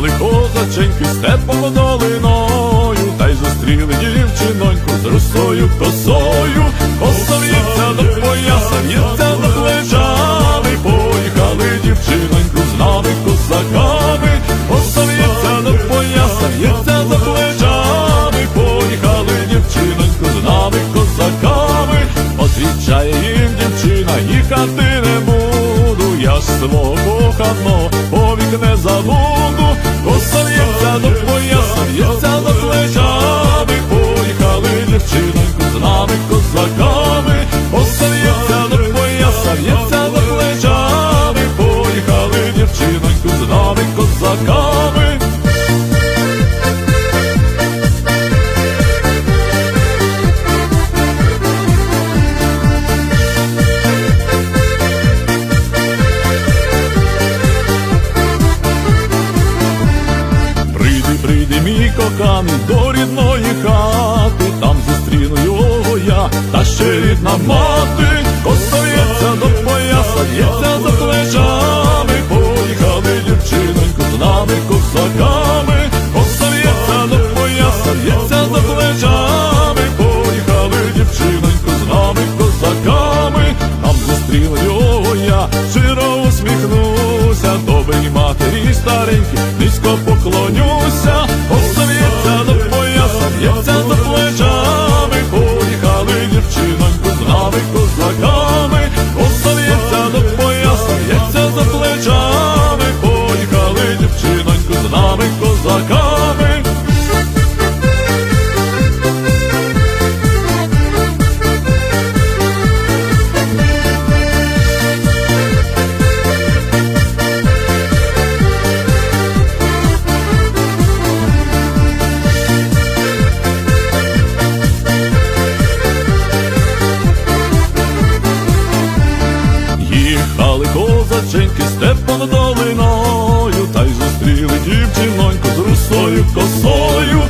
козаченьки степом долиною, та й зустріли дівчиноньку з русою косою, коса в'ється до пояса, в'ється до плечами, поїхали дівчиноньку з нами козаками, коса в'ється до пояса, в'ється до плечами, поїхали дівчиноньку з нами козаками, Отвічає їм дівчина, їхати не буду, я свого коханого повік не забуду, коханий, до рідної хати, там зустріну його я, та ще рідна мати, косається до пояса, в'ється до плечами, поїхали дівчиноньку з нами козаками, косається до пояса, в'ється до плечами, поїхали дівчиноньку з нами козаками, там зустріну його я, щиро усміхнуся, добрій матері старенькій, низько поклонюся, в'ється до плечами, поїхали дівчиноньку з нами козаками, Їхали козаченьки степом долиною, та й зустріли дівчиноньку з русою косою,